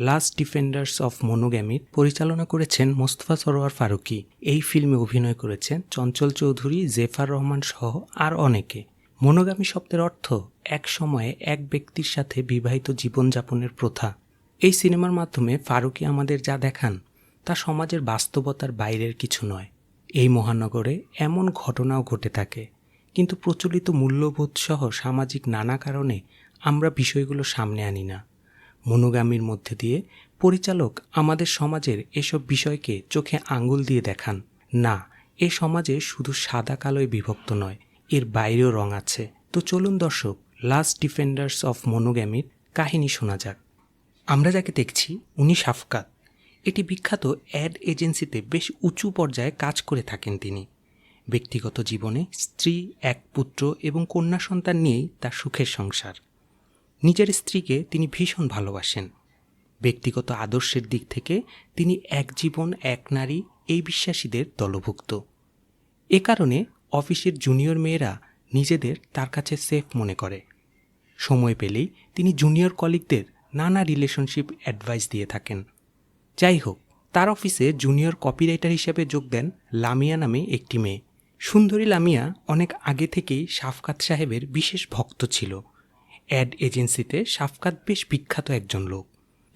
Last defenders of মনোগ্যামির পরিচালনা করেছেন মোস্তফা সরোয়ার ফারুকী। এই ফিল্মে অভিনয় করেছেন চঞ্চল চৌধুরী, জেফার রহমান সহ আর অনেকে। মনোগামী শব্দের অর্থ, এক সময়ে এক ব্যক্তির সাথে বিবাহিত জীবনযাপনের প্রথা। এই সিনেমার মাধ্যমে ফারুকী আমাদের যা দেখান, তা সমাজের বাস্তবতার বাইরের কিছু নয়। এই মহানগরে এমন ঘটনাও ঘটে থাকে। কিন্তু প্রচলিত মূল্যবোধসহ সামাজিক নানা কারণে আমরা বিষয়গুলো সামনে আনি না। মনোগামীর মধ্যে দিয়ে পরিচালক আমাদের সমাজের এসব বিষয়কে চোখে আঙুল দিয়ে দেখান। না, এ সমাজে শুধু সাদা কালোয় বিভক্ত নয়, এর বাইরেও রং আছে। তো চলুন দর্শক লাস্ট ডিফেন্ডার্স অফ মনোগ্যামির কাহিনী শোনা যাক। আমরা যাকে দেখছি, উনি সাফকাত। এটি বিখ্যাত অ্যাড এজেন্সিতে বেশ উঁচু পর্যায়ে কাজ করে থাকেন তিনি। ব্যক্তিগত জীবনে স্ত্রী, এক পুত্র এবং কন্যা সন্তান নিয়েই তার সুখের সংসার। নিজের স্ত্রীকে তিনি ভীষণ ভালোবাসেন। ব্যক্তিগত আদর্শের দিক থেকে তিনি এক জীবন, এক নারী এই বিশ্বাসীদের দলভুক্ত। এ কারণে অফিসের জুনিয়র মেয়েরা নিজেদের তার কাছে সেফ মনে করে। সময় পেলেই তিনি জুনিয়র কলিগদের নানা রিলেশনশিপ অ্যাডভাইস দিয়ে থাকেন। যাই হোক, তার অফিসে জুনিয়র কপিরাইটার হিসেবে যোগ দেন লামিয়া নামে একটি মেয়ে। সুন্দরী লামিয়া অনেক আগে থেকেই শাফকাত সাহেবের বিশেষ ভক্ত ছিল। অ্যাড এজেন্সিতে সাফকাত বেশ বিখ্যাত একজন লোক।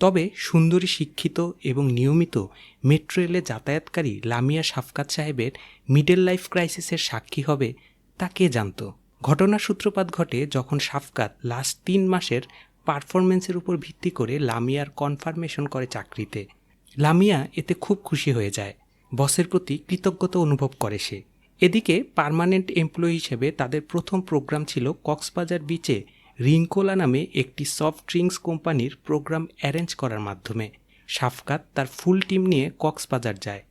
তবে সুন্দরী, শিক্ষিত এবং নিয়মিত মেট্রো রেলে যাতায়াতকারী লামিয়া সাফকাত সাহেবের মিডল লাইফ ক্রাইসিসের সাক্ষী হবে তা কে জানত? ঘটনার সূত্রপাত ঘটে যখন সাফকাত লাস্ট তিন মাসের পারফরমেন্সের উপর ভিত্তি করে লামিয়ার কনফার্মেশন করে চাকরিতে। লামিয়া এতে খুব খুশি হয়ে যায়। বসের প্রতি কৃতজ্ঞতা অনুভব করে সে। এদিকে পার্মানেন্ট এমপ্লয়ি হিসেবে তাদের প্রথম প্রোগ্রাম ছিল কক্সবাজার বিচে রিঙ্কোলা নামে একটি সফট ড্রিঙ্কস কোম্পানির প্রোগ্রাম অ্যারেঞ্জ করার মাধ্যমে শাফকাত তার ফুল টিম নিয়ে কক্সবাজার যায়।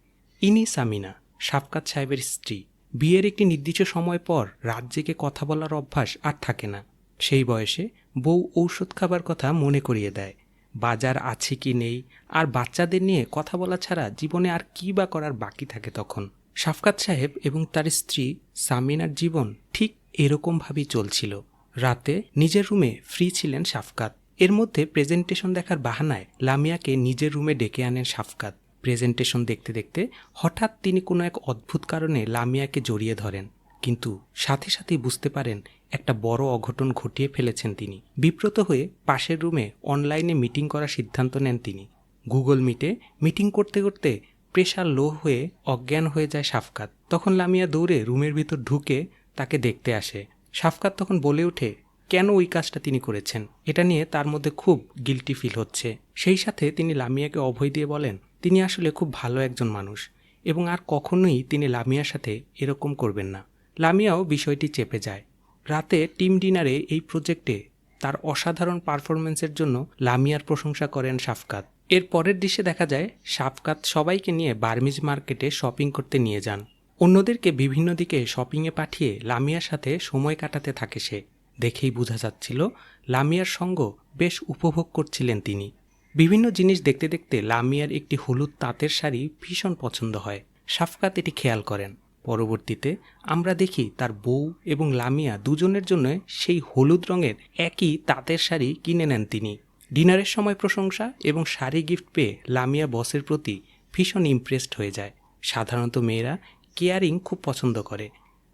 ইনি সামিনা শাফকাত সাহেবের স্ত্রী। বিয়ের একটি নির্দিষ্ট সময় পর রাত জেগে কথা বলার অভ্যাস আর থাকে না। সেই বয়সে বউ ঔষধ খাবার কথা মনে করিয়ে দেয়। বাজার আছে কি নেই? আর বাচ্চাদের নিয়ে কথা বলা ছাড়া জীবনে আর কী বা করার বাকি থাকে তখন? শাফকাত সাহেব এবং তার স্ত্রী সামিনার জীবন ঠিক এরকমভাবেই চলছিল। রাতে নিজের রুমে ফ্রি ছিলেন সাফকাত। এর মধ্যে প্রেজেন্টেশন দেখার বাহানায় লামিয়াকে নিজের রুমে ডেকে আনেন সাফকাত। প্রেজেন্টেশন দেখতে দেখতে হঠাৎ তিনি কোনো এক অদ্ভুত কারণে লামিয়াকে জড়িয়ে ধরেন। কিন্তু সাথে সাথেই বুঝতে পারেন একটা বড় অঘটন ঘটিয়ে ফেলেছেন তিনি। বিব্রত হয়ে পাশের রুমে অনলাইনে মিটিং করার সিদ্ধান্ত নেন তিনি। গুগল মিটে মিটিং করতে করতে প্রেশার লো হয়ে অজ্ঞান হয়ে যায় সাফকাত। তখন লামিয়া দৌড়ে রুমের ভিতর ঢুকে তাকে দেখতে আসে। শাফকাত তখন বলে ওঠে, কেন ওই কাজটা তিনি করেছেন? এটা নিয়ে তার মধ্যে খুব গিলটি ফিল হচ্ছে। সেই সাথে তিনি লামিয়াকে অভয় দিয়ে বলেন, তিনি আসলে খুব ভালো একজন মানুষ এবং আর কখনোই তিনি লামিয়ার সাথে এরকম করবেন না। লামিয়াও বিষয়টি চেপে যায়। রাতে টিম ডিনারে এই প্রজেক্টে তার অসাধারণ পারফরমেন্সের জন্য লামিয়ার প্রশংসা করেন সাফকাত। এর পরের দৃশ্যে দেখা যায়, সাফকাত সবাইকে নিয়ে বার্মিজ মার্কেটে শপিং করতে নিয়ে যান। অন্যদেরকে বিভিন্ন দিকে শপিংয়ে পাঠিয়ে লামিয়ার সাথে সময় কাটাতে থাকে সে। দেখেই বোঝা যাচ্ছিল, লামিয়ার সঙ্গ বেশ উপভোগ করছিলেন তিনি। বিভিন্ন জিনিস দেখতে দেখতে লামিয়ার একটি হলুদ তাঁতের শাড়ি ভীষণ পছন্দ হয়। সাফকাত এটি খেয়াল করেন। পরবর্তীতে আমরা দেখি তার বউ এবং লামিয়া দুজনের জন্য সেই হলুদ রঙের একই তাঁতের শাড়ি কিনে নেন তিনি। ডিনারের সময় প্রশংসা এবং শাড়ি গিফট পেয়ে লামিয়া বসের প্রতি ভীষণ ইমপ্রেসড হয়ে যায়। সাধারণত মেয়েরা কেয়ারিং খুব পছন্দ করে।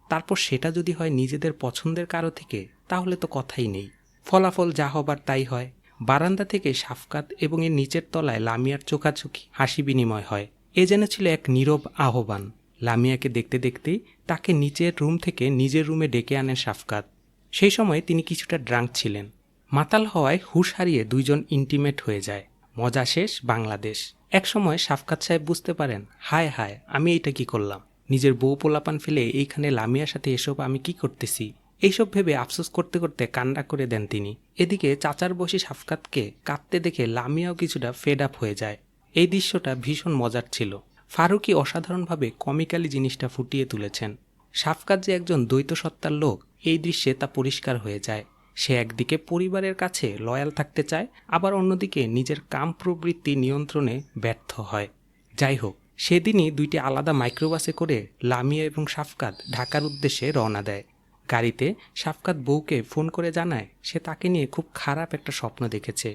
তারপর সেটা যদি হয় নিজেদের পছন্দের কারও থেকে, তাহলে তো কথাই নেই। ফলাফল যা হবার তাই হয়। বারান্দা থেকে সাফকাত এবং এর নিচের তলায় লামিয়ার চোখাচোখি, হাসি বিনিময় হয়। এ যেন ছিল এক নীরব আহ্বান। লামিয়াকে দেখতে দেখতেই তাকে নিচের রুম থেকে নিজের রুমে ডেকে আনেন সাফকাত। সেই সময় তিনি কিছুটা ড্রাঙ্ক ছিলেন। মাতাল হওয়ায় হুশ হারিয়ে দুইজন ইন্টিমেট হয়ে যায়। মজা শেষ বাংলাদেশ। একসময় সাফকাত সাহেব বুঝতে পারেন, হায় হায়, আমি এটা কি করলাম? নিজের বউ পোলাপান ফেলে এইখানে লামিয়ার সাথে এসব আমি কি করতেছি? এইসব ভেবে আফসোস করতে করতে কান্না করে দেন তিনি। এদিকে চাচার বসি সাফকাতকে কাঁদতে দেখে লামিয়াও কিছুটা ফেড আপ হয়ে যায়। এই দৃশ্যটা ভীষণ মজার ছিল। ফারুকি অসাধারণভাবে কমিক্যালি জিনিসটা ফুটিয়ে তুলেছেন। সাফকাত যে একজন দ্বৈত সত্তার লোক, এই দৃশ্যে তা পরিষ্কার হয়ে যায়। সে একদিকে পরিবারের কাছে লয়াল থাকতে চায়, আবার অন্যদিকে নিজের কাম প্রবৃত্তি নিয়ন্ত্রণে ব্যর্থ হয়। যাই হোক সেদিনই দুইটি আলাদা মাইক্রোবাসে করে লামিয়া এবং সাফকাত ঢাকার উদ্দেশ্যে রওনা দেয়। গাড়িতে সাফকাত বউকে ফোন করে জানায়, সে তাকে নিয়ে খুব খারাপ একটা স্বপ্ন দেখেছে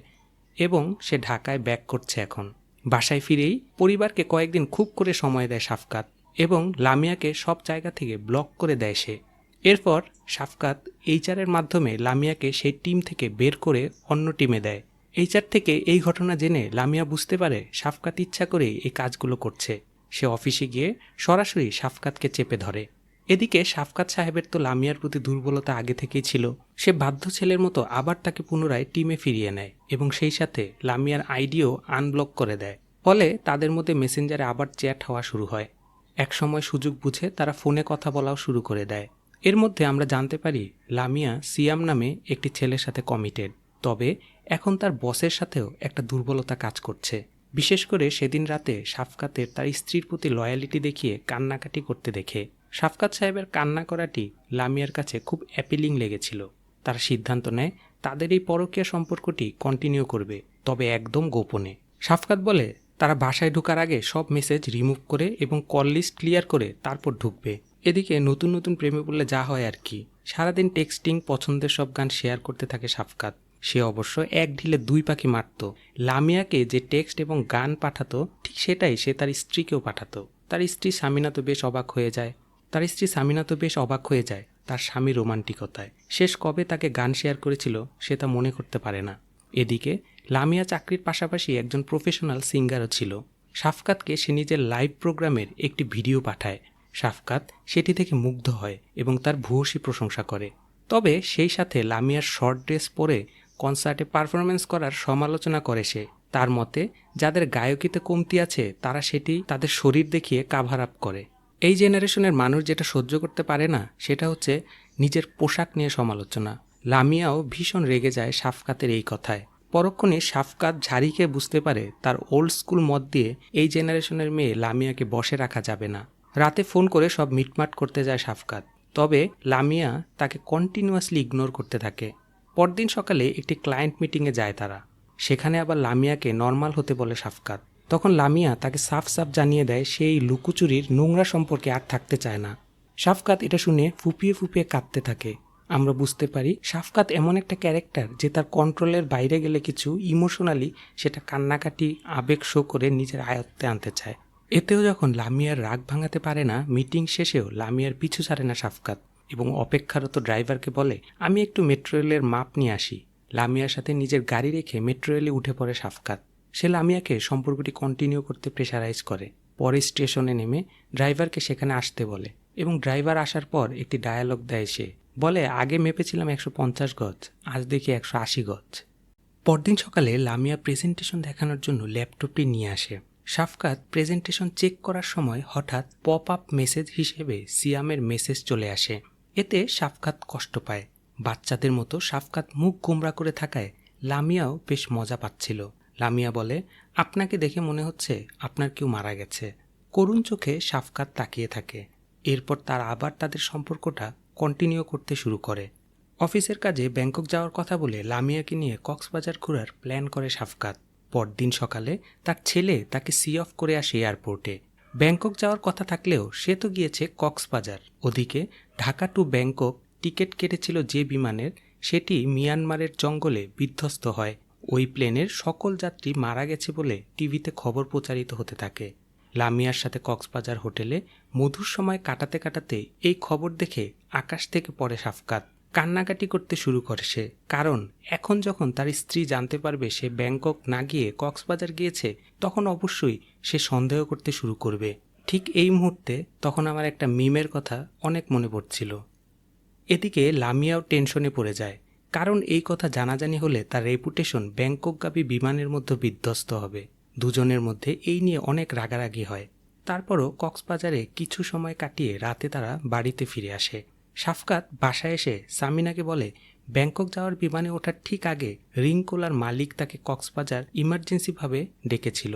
এবং সে ঢাকায় ব্যাক করছে এখন। বাসায় ফিরেই পরিবারকে কয়েকদিন খুব করে সময় দেয় সাফকাত এবং লামিয়াকে সব জায়গা থেকে ব্লক করে দেয় সে। এরপর সাফকাত এইচআরের মাধ্যমে লামিয়াকে সেই টিম থেকে বের করে অন্য টিমে দেয়। এইচআর থেকে এই ঘটনা জেনে লামিয়া বুঝতে পারে সাফকাত ইচ্ছা করেই এই কাজগুলো করছে। সে অফিসে গিয়ে সরাসরি সাফকাতকে চেপে ধরে। এদিকে সাফকাত সাহেবের তো লামিয়ার প্রতি দুর্বলতা আগে থেকেই ছিল। সে বাধ্য ছেলের মতো আবার তাকে পুনরায় টিমে ফিরিয়ে নেয় এবং সেই সাথে লামিয়ার আইডিও আনব্লক করে দেয়। ফলে তাদের মধ্যে মেসেঞ্জারে আবার চ্যাট হওয়া শুরু হয়। একসময় সুযোগ বুঝে তারা ফোনে কথা বলাও শুরু করে দেয়। এর মধ্যে আমরা জানতে পারি, লামিয়া সিয়াম নামে একটি ছেলের সাথে কমিটেড তবে এখন তার বসের সাথেও একটা দুর্বলতা কাজ করছে। বিশেষ করে সেদিন রাতে সাফকাতের তার স্ত্রীর প্রতি লয়ালিটি দেখিয়ে কান্নাকাটি করতে দেখে। সাফকাত সাহেবের কান্না করাটি লামিয়ার কাছে খুব অ্যাপিলিং লেগেছিল। তারা সিদ্ধান্ত নেয়, তাদের এই পরকীয়া সম্পর্কটি কন্টিনিউ করবে, তবে একদম গোপনে। সাফকাত বলে, তারা বাসায় ঢোকার আগে সব মেসেজ রিমুভ করে এবং কল লিস্ট ক্লিয়ার করে তারপর ঢুকবে। এদিকে নতুন নতুন প্রেমে বললে যা হয় আর কি। সারাদিন টেক্সটিং পছন্দের সব গান শেয়ার করতে থাকে সাফকাত। সে অবশ্য এক ঢিলে দুই পাখি মারত। লামিয়াকে যে টেক্সট এবং গান পাঠাতো, ঠিক সেটাই সে তার স্ত্রীকেও পাঠাতো। তার স্ত্রী সামিনা তো বেশ অবাক হয়ে যায়। তার স্ত্রী সামিনা তো বেশ অবাক হয়ে যায় তার স্বামী রোমান্টিকতায়। শেষ কবে তাকে গান শেয়ার করেছিল, সে তা মনে করতে পারে না। এদিকে, লামিয়া চাকরির পাশাপাশি একজন প্রফেশনাল সিঙ্গারও ছিল। সাফকাতকে সে নিজের লাইভ প্রোগ্রামের একটি ভিডিও পাঠায়। সাফকাত সেটি থেকে মুগ্ধ হয় এবং তার ভূয়সী প্রশংসা করে। তবে সেই সাথে লামিয়ার শর্ট ড্রেস পরে কনসার্টে পারফরমেন্স করার সমালোচনা করে সে। তার মতে, যাদের গায়কিতে কমতি আছে, তারা সেটি তাদের শরীর দেখিয়ে কাভার আপ করে। এই জেনারেশনের মানুষ যেটা সহ্য করতে পারে না, সেটা হচ্ছে নিজের পোশাক নিয়ে সমালোচনা। লামিয়াও ভীষণ রেগে যায় সাফকাতের এই কথায়। পরক্ষণে সাফকাত ঝাড়িকে বুঝতে পারে তার ওল্ড স্কুল মত দিয়ে এই জেনারেশনের মেয়ে লামিয়াকে বসে রাখা যাবে না। রাতে ফোন করে সব মিটমাট করতে যায় সাফকাত। তবে লামিয়া তাকে কন্টিনিউয়াসলি ইগনোর করতে থাকে। পরদিন সকালে একটি ক্লায়েন্ট মিটিংয়ে যায় তারা। সেখানে আবার লামিয়াকে নর্মাল হতে বলে সাফকাত। তখন লামিয়া তাকে সাফ সাফ জানিয়ে দেয় সেই লুকোচুরির নোংরা সম্পর্কে আর থাকতে চায় না। সাফকাত এটা শুনে ফুপিয়ে ফুপিয়ে কাঁদতে থাকে। আমরা বুঝতে পারি সাফকাত এমন একটা ক্যারেক্টার যে তার কন্ট্রোলের বাইরে গেলে কিছু ইমোশনালি সেটা কান্নাকাটি, আবেগ শো করে নিজের আয়ত্তে আনতে চায়। এতেও যখন লামিয়ার রাগ ভাঙাতে পারে না, মিটিং শেষেও লামিয়ার পিছু ছাড়ে না সাফকাত। এবং অপেক্ষারত ড্রাইভারকে বলে, আমি একটু মেট্রো রেলের মাপ নিয়ে আসি। লামিয়ার সাথে নিজের গাড়ি রেখে মেট্রো রেলে উঠে পড়ে সাফকাত। সে লামিয়াকে সম্পর্কটি কন্টিনিউ করতে প্রেশারাইজ করে। পরে স্টেশনে নেমে ড্রাইভারকে সেখানে আসতে বলে এবং ড্রাইভার আসার পর একটি ডায়ালগ দেয় সে। বলে, আগে মেপেছিলাম একশো পঞ্চাশ গজ, আজ দেখি একশো আশি গজ। পরদিন সকালে লামিয়া প্রেজেন্টেশন দেখানোর জন্য ল্যাপটপটি নিয়ে আসে। সাফকাত প্রেজেন্টেশন চেক করার সময় হঠাৎ পপ আপ মেসেজ হিসেবে সিয়ামের মেসেজ চলে আসে। এতে সাফকাত কষ্ট পায়। বাচ্চাদের মতো সাফকাত মুখ গোমরা করে থাকায় লামিয়াও বেশ মজা পাচ্ছিল। লামিয়া বলে, আপনাকে দেখে মনে হচ্ছে আপনার কেউ মারা গেছে। করুণ চোখে সাফকাত তাকিয়ে থাকে। এরপর তার আবার তাদের সম্পর্কটা কন্টিনিউ করতে শুরু করে। অফিসের কাজে ব্যাংকক যাওয়ার কথা বলে লামিয়াকে নিয়ে কক্সবাজার ঘোরার প্ল্যান করে সাফকাত। পরদিন সকালে তার ছেলে তাকে সি অফ করে আসে এয়ারপোর্টে। ব্যাংকক যাওয়ার কথা থাকলেও সে তো গিয়েছে কক্সবাজার। ওদিকে ঢাকা টু ব্যাংকক টিকিট কেটেছিল যে বিমানের, সেটি মিয়ানমারের জঙ্গলে বিধ্বস্ত হয়। ওই প্লেনের সকল যাত্রী মারা গেছে বলে টিভিতে খবর প্রচারিত হতে থাকে। লামিয়ার সাথে কক্সবাজার হোটেলে মধুর সময় কাটাতে কাটাতে এই খবর দেখে আকাশ থেকে পড়ে সাফকাত। কান্নাকাটি করতে শুরু করে সে, কারণ এখন যখন তার স্ত্রী জানতে পারবে সে ব্যাংকক না গিয়ে কক্সবাজার গিয়েছে, তখন অবশ্যই সে সন্দেহ করতে শুরু করবে। ঠিক এই মুহূর্তে তখন আমার একটা মিমের কথা অনেক মনে পড়ছিল। এদিকে লামিয়াও টেনশনে পড়ে যায়, কারণ এই কথা জানাজানি হলে তার রেপুটেশন ব্যাংককগামী বিমানের মধ্যে বিধ্বস্ত হবে। দুজনের মধ্যে এই নিয়ে অনেক রাগারাগি হয়। তারপরও কক্সবাজারে কিছু সময় কাটিয়ে রাতে তারা বাড়িতে ফিরে আসে। সাফকাত বাসায় এসে সামিনাকে বলে, ব্যাংকক যাওয়ার বিমানে ওঠার ঠিক আগে রিংকোলার মালিক তাকে কক্সবাজার ইমার্জেন্সিভাবে ডেকেছিল।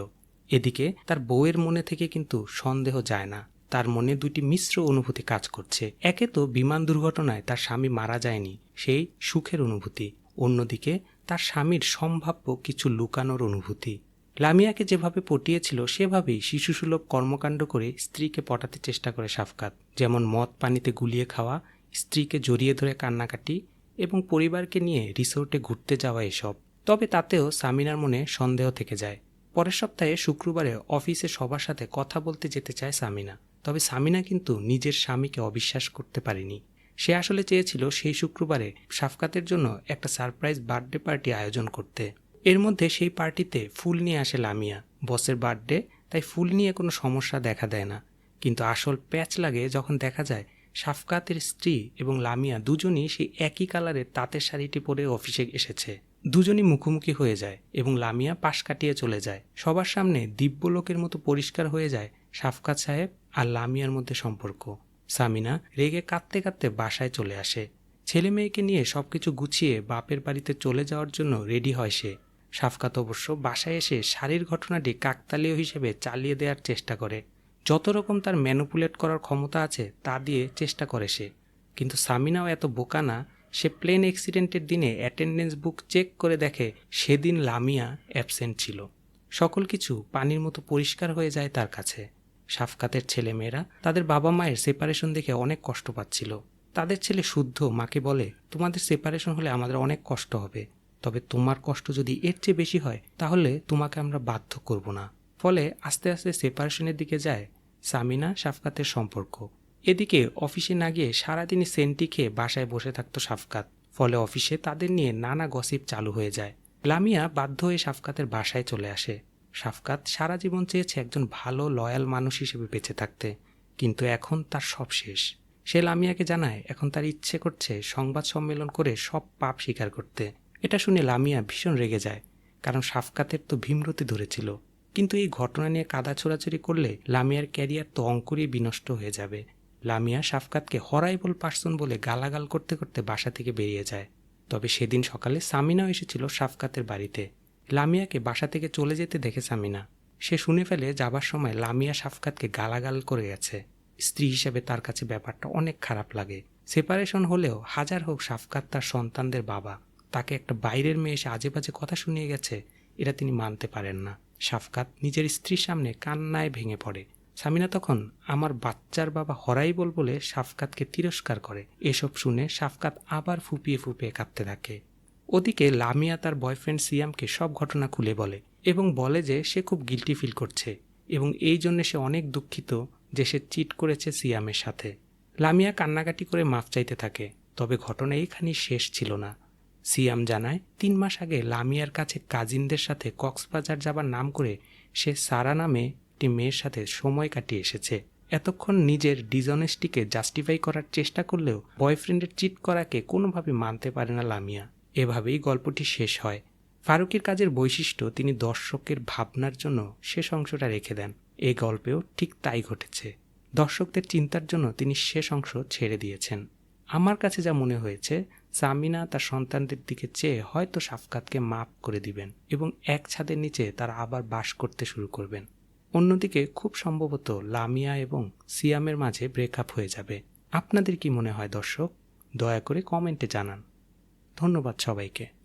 এদিকে তার বউয়ের মনে থেকে কিন্তু সন্দেহ যায় না। তার মনে দুটি মিশ্র অনুভূতি কাজ করছে। একে তো বিমান দুর্ঘটনায় তার স্বামী মারা যায়নি, সেই সুখের অনুভূতি। অন্যদিকে তার স্বামীর সম্ভাব্য কিছু লুকানোর অনুভূতি। লামিয়াকে যেভাবে পটিয়েছিল, সেভাবেই শিশুসুলভ কর্মকাণ্ড করে স্ত্রীকে পটাতে চেষ্টা করে সাফকাত। যেমন মদ পানিতে গুলিয়ে খাওয়া, স্ত্রীকে জড়িয়ে ধরে কান্নাকাটি এবং পরিবারকে নিয়ে রিসোর্টে ঘুরতে যাওয়া এসব। তবে তাতেও সামিনার মনে সন্দেহ থেকে যায়। পরের সপ্তাহে শুক্রবারে অফিসে সবার সাথে কথা বলতে যেতে চায় সামিনা। তবে সামিনা কিন্তু নিজের স্বামীকে অবিশ্বাস করতে পারেনি। সে আসলে চেয়েছিল সেই শুক্রবারে সাফকাতের জন্য একটা সারপ্রাইজ বার্থডে পার্টি আয়োজন করতে। এর মধ্যে সেই পার্টিতে ফুল নিয়ে আসে লামিয়া। বসের বার্থডে, তাই ফুল নিয়ে কোনো সমস্যা দেখা দেয় না। কিন্তু আসল প্যাচ লাগে যখন দেখা যায় সাফকাতের স্ত্রী এবং লামিয়া দুজনই সেই একই কালারের তাঁতের শাড়িটি পরে অফিসে এসেছে। দুজনই মুখোমুখি হয়ে যায় এবং লামিয়া পাশ কাটিয়ে চলে যায়। সবার সামনে দিব্যলোকের মতো পরিষ্কার হয়ে যায় সাফকাত সাহেব আর লামিয়ার মধ্যে সম্পর্ক। সামিনা রেগে কাঁদতে কাঁদতে বাসায় চলে আসে। ছেলে মেয়েকে নিয়ে সবকিছু গুছিয়ে বাপের বাড়িতে চলে যাওয়ার জন্য রেডি হয় সে। সাফকাত অবশ্য বাসায় এসে শাড়ির ঘটনাটি কাকতালীয় হিসেবে চালিয়ে দেওয়ার চেষ্টা করে। যত রকম তার ম্যানুপুলেট করার ক্ষমতা আছে তা দিয়ে চেষ্টা করে সে। কিন্তু সামিনাও এত বোকা না সে প্লেন অ্যাক্সিডেন্টের দিনে অ্যাটেন্ডেন্স বুক চেক করে দেখে সেদিন লামিয়া অ্যাবসেন্ট ছিল। সকল কিছু পানির মতো পরিষ্কার হয়ে যায় তার কাছে। সাফকাতের ছেলেমেয়েরা তাদের বাবা মায়ের সেপারেশন দেখে অনেক কষ্ট পাচ্ছিল। তাদের ছেলে শুদ্ধ, মাকে বলে, তোমাদের সেপারেশন হলে আমাদের অনেক কষ্ট হবে। তবে তোমার কষ্ট যদি এর চেয়ে বেশি হয়, তাহলে তোমাকে আমরা বাধ্য করব না। ফলে আস্তে আস্তে সেপারেশনের দিকে যায় সামিনা সাফকাতের সম্পর্ক। এদিকে অফিসে না গিয়ে সারাদিনই সেন্টি খেয়ে বাসায় বসে থাকতো সাফকাত। ফলে অফিসে তাদের নিয়ে নানা গসিপ চালু হয়ে যায়। লামিয়া বাধ্য হয়ে সাফকাতের বাসায় চলে আসে। সাফকাত সারা জীবন চেয়েছে একজন ভালো, লয়াল মানুষ হিসেবে বেঁচে থাকতে। কিন্তু এখন তার সব শেষ। সে লামিয়াকে জানায়, এখন তার ইচ্ছে করছে সংবাদ সম্মেলন করে সব পাপ স্বীকার করতে। এটা শুনে লামিয়া ভীষণ রেগে যায়, কারণ সাফকাতের তো ভীমরতি ধরেছিল। কিন্তু এই ঘটনা নিয়ে কাদা ছোড়াছড়ি করলে লামিয়ার ক্যারিয়ার তো অঙ্কুরই বিনষ্ট হয়ে যাবে। লামিয়া সাফকাতকে হরাইবল পার্সন বলে গালাগাল করতে করতে বাসা থেকে বেরিয়ে যায়। তবে সেদিন সকালে সামিনাও এসেছিল সাফকাতের বাড়িতে। লামিয়াকে বাসা থেকে চলে যেতে দেখে সামিনা। সে শুনে ফেলে যাবার সময় লামিয়া সাফকাতকে গালাগাল করে গেছে। স্ত্রী হিসেবে তার কাছে ব্যাপারটা অনেক খারাপ লাগে। সেপারেশন হলেও হাজার হোক সাফকাত তার সন্তানদের বাবা। তাকে একটা বাইরের মেয়ে এসে আজে বাজে কথা শুনিয়ে গেছে, এটা তিনি মানতে পারেন না। সাফকাত নিজের স্ত্রীর সামনে কান্নায় ভেঙে পড়ে। সামিনা তখন আমার বাচ্চার বাবা হরাইবল বলে সাফকাতকে তিরস্কার করে। এসব শুনে সাফকাত আবার ফুপিয়ে ফুপিয়ে কাঁদতে থাকে। ওদিকে লামিয়া তার বয়ফ্রেন্ড সিয়ামকে সব ঘটনা খুলে বলে এবং বলে যে সে খুব গিলটি ফিল করছে এবং এই জন্যে সে অনেক দুঃখিত যে সে চিট করেছে সিয়ামের সাথে। লামিয়া কান্নাকাটি করে মাফ চাইতে থাকে, তবে ঘটনা এইখানেই শেষ ছিল না। সিয়াম জানায়, তিন মাস আগে লামিয়ার কাছে কাজিনদের সাথে কক্সবাজার যাবার নাম করে সে সারা নামে একটি মেয়ের সাথে সময় কাটিয়ে এসেছে। এতক্ষণ নিজের ডিজনেস্টিকে জাস্টিফাই করার চেষ্টা করলেও বয়ফ্রেন্ডের চিট করাকে কোনোভাবে মানতে পারে না লামিয়া। এভাবেই গল্পটি শেষ হয়। ফারুকের কাজের বৈশিষ্ট্য তিনি দর্শকের ভাবনার জন্য শেষ অংশটা রেখে দেন। এই গল্পেও ঠিক তাই ঘটেছে। দর্শকদের চিন্তার জন্য তিনি শেষ অংশ ছেড়ে দিয়েছেন। আমার কাছে যা মনে হয়েছে, সামিনা তার সন্তানদের দিকে চেয়ে হয়তো সাফকাতকে মাফ করে দিবেন এবং এক ছাদের নিচে তারা আবার বাস করতে শুরু করবেন। অন্যদিকে, খুব সম্ভবত লামিয়া এবং সিয়ামের মাঝে ব্রেকআপ হয়ে যাবে। আপনাদের কি মনে হয় দর্শক? দয়া করে কমেন্টে জানান। ধন্যবাদ সবাইকে।